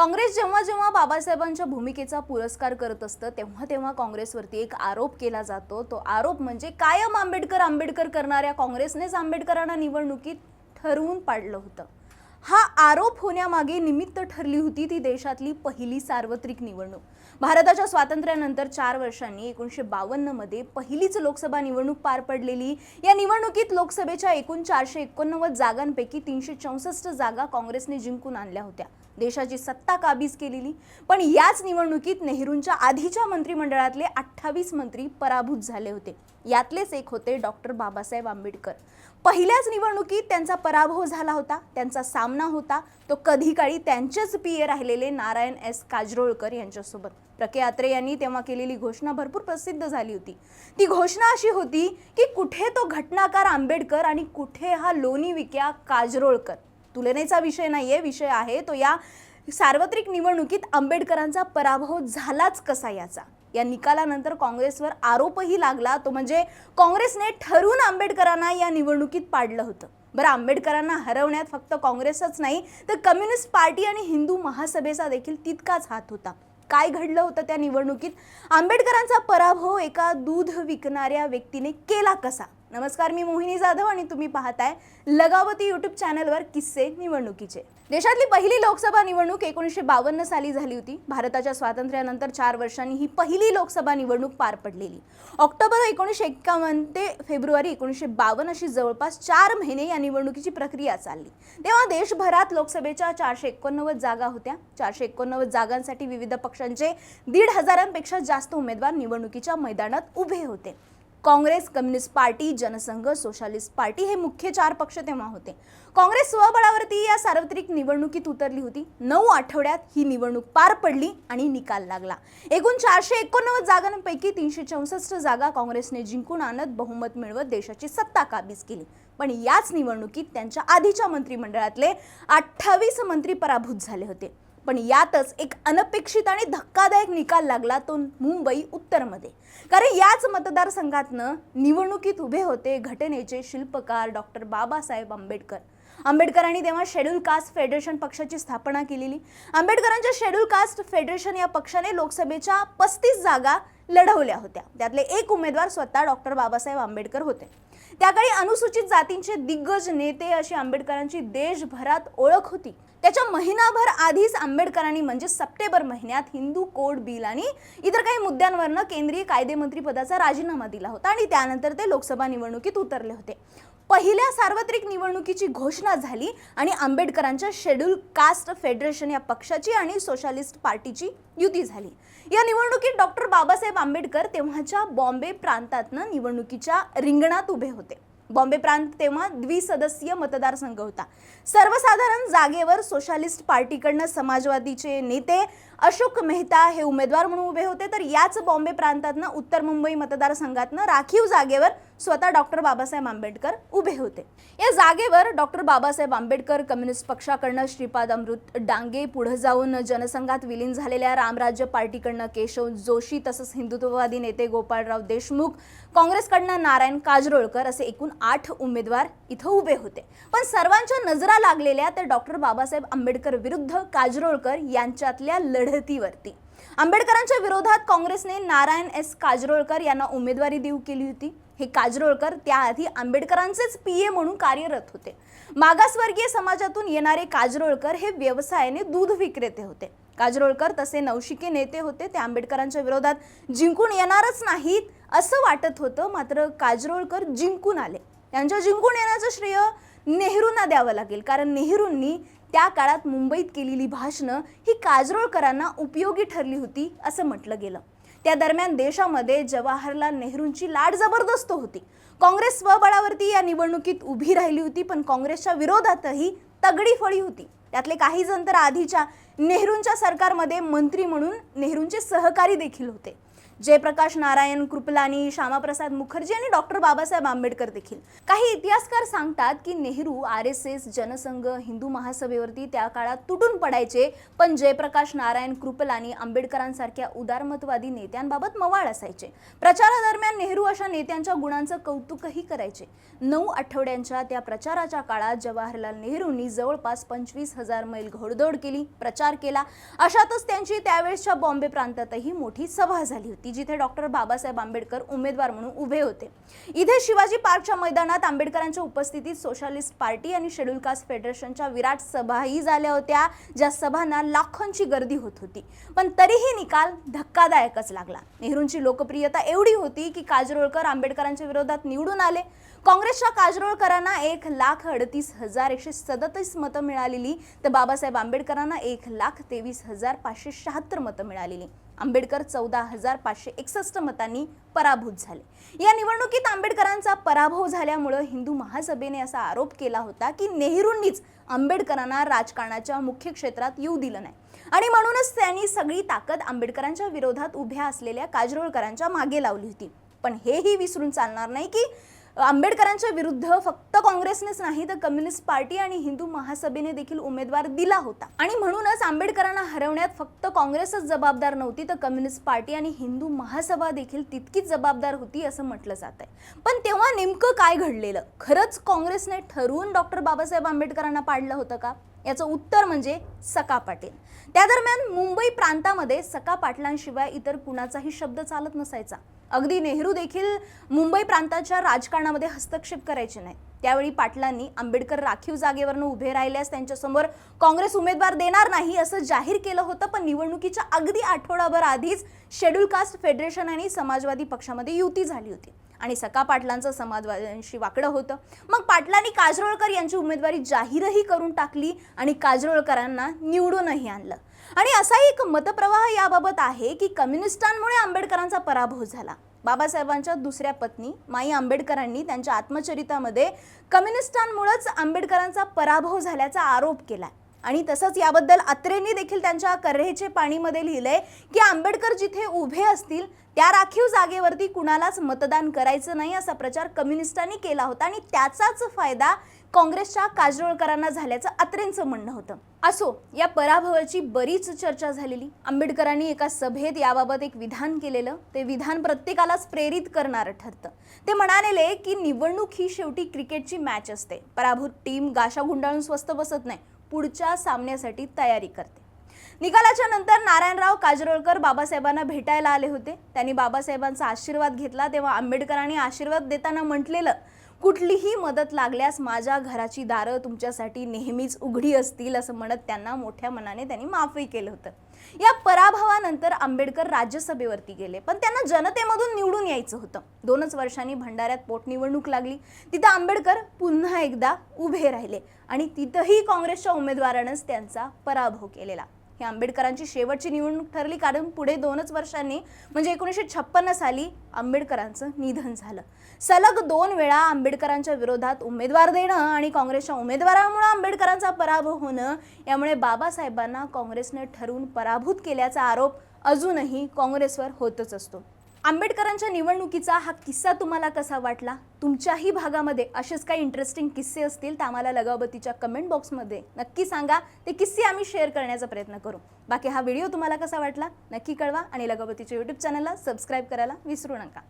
काँग्रेस जेव्हा जेव्हा बाबासाहेबांच्या भूमिकेचा पुरस्कार करत असतं तेव्हा तेव्हा काँग्रेसवरती एक आरोप केला जातो. तो आरोप म्हणजे कायम आंबेडकर आंबेडकर करणाऱ्या काँग्रेसनेच आंबेडकरांना निवडणुकीत ठरवून पाडलं होतं. हा आरोप होण्यामागे निमित्त ठरली होती ती देशातली पहिली सार्वत्रिक निवडणूक. भारताच्या स्वातंत्र्यानंतर चार वर्षांनी एकोणीसशे बावन्नमध्ये पहिलीच लोकसभा निवडणूक पार पडलेली. या निवडणुकीत लोकसभेच्या एकूण चारशे एकोणनव्वद जागांपैकी तीनशे चौसष्ट जागा काँग्रेसने जिंकून आणल्या होत्या. देशाची सत्ता काबीज केलेली. पण याच निवडणुकीत नेहरूंच्या आधीच्या मंत्रिमंडळातले अठ्ठावीस मंत्री पराभूत झाले होते. यातलेच एक होते डॉक्टर बाबासाहेब आंबेडकर. पहिल्याच निवडणुकीत त्यांचा पराभव झाला होता त्यांचा सामना होता. तो कधी काळी त्यांचेच पीए राहिलेले नारायण एस काजरोळकर यांच्यासोबत. प्रके आत्रे यांनी तेव्हा केलेली घोषणा भरपूर प्रसिद्ध झाली होती. ती घोषणा अशी होती की कुठे तो घटनाकार आंबेडकर आणि कुठे हा लोणी विक्या काजरोळकर. तुलनेचा विषय नाही आहे विषय आहे तो या सार्वत्रिक निवडणुकीत आंबेडकरांचा पराभव झालाच कसा याचा. या निकालानंतर काँग्रेसवर आरोपही लागला. तो म्हणजे काँग्रेसने ठरवून आंबेडकरांना या निवडणुकीत पाडलं होतं. बरं आंबेडकरांना हरवण्यात फक्त काँग्रेसच नाही तर कम्युनिस्ट पार्टी आणि हिंदू महासभेचा देखील तितकाच हात होता. काय घडलं होतं त्या निवडणुकीत? आंबेडकरांचा पराभव एका दूध विकणाऱ्या व्यक्तीने केला कसा? नमस्कार मी मोहिनी जाधव आणि तुम्ही पाहताय लगावती युट्यूब चॅनलवर किस्से निवडणुकीचे. देशातली पहिली लोकसभा निवडणूक एकोणीसशे बावन्न साली झाली होती. भारताच्या स्वातंत्र्यानंतर चार वर्षांनी ही पहिली लोकसभा निवडणूक पार पडलेली. ऑक्टोबर एकोणीसशे एक्कावन्न ते फेब्रुवारी एकोणीसशे बावन्न अशी जवळपास चार महिने या निवडणुकीची प्रक्रिया चालली. तेव्हा देशभरात लोकसभेच्या चारशे एकोणनव्वद जागा होत्या. चारशे एकोणनव्वद जागांसाठी विविध पक्षांचे दीड हजारांपेक्षा जास्त उमेदवार निवडणुकीच्या मैदानात उभे होते. Congress communist party Jan Sangh socialist party हे मुख्य चार पक्ष तेव्हा होते. काँग्रेस स्वबळावरती या सार्वत्रिक निवडणुकीत उतरली होती. नऊ आठवड्यात ही निवडणूक पार पडली आणि निकाल लागला. एकूण चारशे एकोणनव्वद जागांपैकी तीनशे चौसष्ट जागा काँग्रेसने जिंकून आणत बहुमत मिळवत देशाची सत्ता काबीज केली. पण याच निवडणुकीत त्यांच्या आधीच्या मंत्रिमंडळातले अठ्ठावीस मंत्री पराभूत झाले होते. पण यातच एक अनपेक्षित आणि धक्कादायक निकाल लागला तो मुंबई उत्तरमध्ये. कारण याच मतदारसंघातनं निवडणुकीत उभे होते घटनेचे शिल्पकार डॉक्टर बाबासाहेब आंबेडकर. आंबेडकरांनी तेव्हा शेड्यूल कास्ट फेडरेशन पक्षाची स्थापना केलेली. आंबेडकरांच्या शेड्यूल कास्ट फेडरेशन या पक्षाने लोकसभेच्या पस्तीस जागा लढवल्या होत्या. त्यातले एक उमेदवार स्वतः डॉक्टर बाबासाहेब आंबेडकर होते. त्याकाळी अनुसूचित जातींचे दिग्गज नेते अशी आंबेडकरांची देशभरात ओळख होती. त्याच्या महिनाभर आधीच आंबेडकरांनी म्हणजे सप्टेंबर महिन्यात हिंदू कोड बिल आणि इतर काही मुद्द्यांवरनं केंद्रीय कायदेमंत्री पदाचा राजीनामा दिला होता आणि त्यानंतर ते लोकसभा निवडणुकीत उतरले होते. पहिल्या सार्वत्रिक निवडणुकीची घोषणा झाली आणि आंबेडकरांच्या शेड्यूल कास्ट फेडरेशन या पक्षाची आणि सोशालिस्ट पार्टीची युती झाली. या निवडणुकीत डॉक्टर बाबासाहेब आंबेडकर तेव्हाच्या बॉम्बे प्रांतातनं निवडणुकीच्या रिंगणात उभे होते. बॉम्बे प्रांत तेव्हा द्विसदस्यीय मतदारसंघ होता. सर्वसाधारण जागेवर सोशालिस्ट पार्टीकडनं समाजवादीचे नेते अशोक मेहता हे उमेदवार म्हणून उभे होते. तर याच बॉम्बे प्रांतातनं उत्तर मुंबई मतदारसंघातनं राखीव जागेवर स्वतः डॉक्टर बाबासाहेब आंबेडकर उभे होते. या जागेवर डॉक्टर बाबासाहेब आंबेडकर कम्युनिस्ट पक्षाकडनं श्रीपाद अमृत डांगे पुढे जाऊन जनसंघात विलीन झालेल्या रामराज्य पार्टीकडनं केशव जोशी तसंच हिंदुत्ववादी नेते गोपाळराव देशमुख काँग्रेसकडनं नारायण काजरोळकर असे एकूण आठ उमेदवार इथं उभे होते. पण सर्वांच्या नजरा लागलेल्या त्या डॉक्टर बाबासाहेब आंबेडकर विरुद्ध काजरोळकर यांच्यातल्या लढतीवरती. आंबेडकरांच्या विरोधात काँग्रेसने नारायण एस काजरोळकर यांना उमेदवारी देऊ केली होती. हे काजरोळकर त्याआधी आंबेडकरांचेच पी ए म्हणून कार्यरत होते. मागासवर्गीय समाजातून येणारे काजरोळकर हे व्यवसायाने दूध विक्रेते होते. काजरोळकर तसे नवशिके नेते होते. ते आंबेडकरांच्या विरोधात जिंकून येणारच नाहीत असं वाटत होतं. मात्र काजरोळकर जिंकून आले. त्यांच्या जिंकून येण्याचं श्रेय नेहरूंना द्यावं लागेल. कारण नेहरूंनी त्या काळात मुंबईत केलेली भाषणं ही काजरोळकरांना उपयोगी ठरली होती असं म्हटलं गेलं. त्या दरम्यान देशामध्ये जवाहरलाल नेहरूंची लाट जबरदस्त होती. काँग्रेस स्वबळावरती या निवडणुकीत उभी राहिली होती पण काँग्रेसच्या विरोधातही तगडी फळी होती. त्यातले काही जण तर आधीच्या नेहरूंच्या सरकारमध्ये मंत्री म्हणून नेहरूंचे सहकारी देखील होते. जयप्रकाश नारायण कृपलानी श्यामाप्रसाद मुखर्जी आणि डॉक्टर बाबासाहेब आंबेडकर देखील. काही इतिहासकार सांगतात की Nehru R S S Jan Sangh Hindu महासभेवरती त्या काळात तुटून पडायचे पण जयप्रकाश नारायण कृपलानी आंबेडकरांसारख्या उदारमतवादी नेत्यांबाबत मवाळ असायचे. प्रचारादरम्यान नेहरू अशा नेत्यांच्या गुणांचं कौतुकही करायचे. नऊ आठवड्यांच्या त्या प्रचाराच्या काळात जवाहरलाल नेहरूंनी जवळपास पंचवीस हजार मैल घोडदौड केली प्रचार केला. अशातच त्यांची त्यावेळेसच्या बॉम्बे प्रांतातही मोठी सभा झाली होती. जिथे डॉक्टर बाबासाहेब आंबेडकर उमेदवार म्हणून उभे होते. इथे शिवाजी पार्कच्या मैदानात आंबेडकरांच्या उपस्थितीत सोशालिस्ट पार्टी आणि शेड्यूल कास्ट फेडरेशनच्या विराट सभाही झाल्या होत्या ज्या सभांना लाखोंची गर्दी होत होती. पण तरीही निकाल धक्कादायकच लागला. नेहरूंची लोकप्रियता एवढी होती की काजरोळकर आंबेडकरांच्या विरोधात निवडून आले. काँग्रेसच्या काजरोळकरांना एक लाख अडतीस हजार एकशे सदतीस मतं मिळालेली तर बाबासाहेब आंबेडकरांना एक लाख तेवीस हजार पाचशे शहात्तर मतं मिळालेली. आंबेडकर चौदा हजार पाचशे एकसष्ट मतांनी पराभूत झाले. या निवडणुकीत आंबेडकरांचा पराभव झाल्यामुळं हिंदू महासभेने असा आरोप केला होता की नेहरूंनीच आंबेडकरांना राजकारणाच्या मुख्य क्षेत्रात येऊ दिलं नाही. आणि म्हणूनच त्यांनी सगळी ताकद आंबेडकरांच्या विरोधात उभ्या असलेल्या काजरोळकरांच्या मागे लावली होती. पण हेही विसरून चालणार नाही की आंबेडकरांच्या विरुद्ध फक्त काँग्रेसनेच नाही तर कम्युनिस्ट पार्टी आणि हिंदू महासभेने देखील उमेदवार दिला होता. आणि म्हणूनच आंबेडकरांना हरवण्यात फक्त काँग्रेसच जबाबदार नव्हती तर कम्युनिस्ट पार्टी आणि हिंदू महासभा देखील तितकीच जबाबदार होती असं म्हटलं जात आहे पण तेव्हा नेमकं काय घडलेलं? खरंच काँग्रेसने ठरवून डॉक्टर बाबासाहेब आंबेडकरांना पाडलं होतं का? याचं उत्तर म्हणजे सका पाटील. त्या दरम्यान मुंबई प्रांतामध्ये सका पाटलांशिवाय इतर कुणाचाही शब्द चालत नसायचा. अगदी नेहरू देखील मुंबई प्रांताच्या राजकारणामध्ये हस्तक्षेप करायचे नाही त्यावेळी पाटलांनी आंबेडकर राखीव जागेवरनं उभे राहिल्यास त्यांच्यासमोर काँग्रेस उमेदवार देणार नाही असं जाहीर केलं होतं पण निवडणुकीच्या अगदी आठवडाभर आधीच शेड्यूल कास्ट फेडरेशन आणि समाजवादी पक्षामध्ये युती झाली होती. आणि सका पाटलांचं समाजवाद्यांशी वाकडं होतं. मग पाटलांनी काजरोळकर यांची उमेदवारी जाहीरही करून टाकली आणि काजरोळकरांना निवडूनही आणलं. आणि असाही एक मतप्रवाह याबाबत आहे की कम्युनिस्टांमुळे आंबेडकरांचा पराभव झाला. बाबासाहेबांच्या दुसऱ्या पत्नी माई आंबेडकरांनी त्यांच्या आत्मचरितामध्ये कम्युनिस्टांमुळेच आंबेडकरांचा पराभव झाल्याचा आरोप केला आणि तसंच याबद्दल अत्रेंनी देखील त्यांच्या कर्रेचे पाणीमध्ये लिहिलंय की आंबेडकर जिथे उभे असतील त्या राखीव जागेवरती कुणालाच मतदान करायचं नाही असा प्रचार कम्युनिस्टांनी केला होता आणि त्याचाच फायदा काँग्रेसच्या काजरोळकरांना झाल्याचं अत्रेंचं म्हणणं होतं. असो या पराभवाची बरीच चर्चा झालेली. आंबेडकरांनी एका सभेत याबाबत एक विधान केलेलं. ते विधान प्रत्येकालाच प्रेरित करणारं ठरतं. ते म्हणालेले की निवडणूक ही शेवटी क्रिकेटची मॅच असते. पराभूत टीम गाशा गुंडाळून स्वस्त बसत नाही. पुढच्या सामन्यासाठी तयारी करते. निकालाच्या नंतर नारायणराव काजरोळकर बाबासाहेबांना भेटायला आले होते. त्यांनी बाबासाहेबांचा आशीर्वाद घेतला. तेव्हा आंबेडकरांनी आशीर्वाद देताना म्हटलेलं कुठलीही मदत लागल्यास माझ्या घराची दारं तुमच्यासाठी नेहमीच उघडी असतील असं म्हणत त्यांना मोठ्या मनाने त्यांनी माफही केलं होतं. या पराभवानंतर आंबेडकर राज्यसभेवरती गेले. पण त्यांना जनतेमधून निवडून यायचं होतं. दोनच वर्षांनी भंडाऱ्यात पोटनिवडणूक लागली. तिथं आंबेडकर पुन्हा एकदा उभे राहिले आणि तिथंही काँग्रेसच्या उमेदवारानंच त्यांचा पराभव केलेला. ही आंबेडकरांची शेवटची निवडणूक ठरली कारण पुढे दोनच वर्षांनी म्हणजे एकोणीसशे छप्पन्न साली आंबेडकरांचं निधन झालं. सलग दोन वेळा आंबेडकरांच्या विरोधात उमेदवार देणं आणि काँग्रेसच्या उमेदवारामुळे आंबेडकरांचा पराभव होणं यामुळे बाबासाहेबांना काँग्रेसने ठरवून पराभूत केल्याचा आरोप अजूनही काँग्रेसवर होतच असतो. आंबेडकरांच्या निवडणुकीचा हा किस्सा तुम्हाला कसा वाटला? तुमच्याही भागामध्ये असेच काही इंटरेस्टिंग किस्से असतील तर आम्हाला लगावतीच्या कमेंट बॉक्समध्ये नक्की सांगा. ते किस्से आम्ही शेअर करण्याचा प्रयत्न करू. बाकी हा व्हिडिओ तुम्हाला कसा वाटला? नक्की कळवा आणि लगावतीच्या यूट्यूब चॅनलला सबस्क्राईब करायला विसरू नका.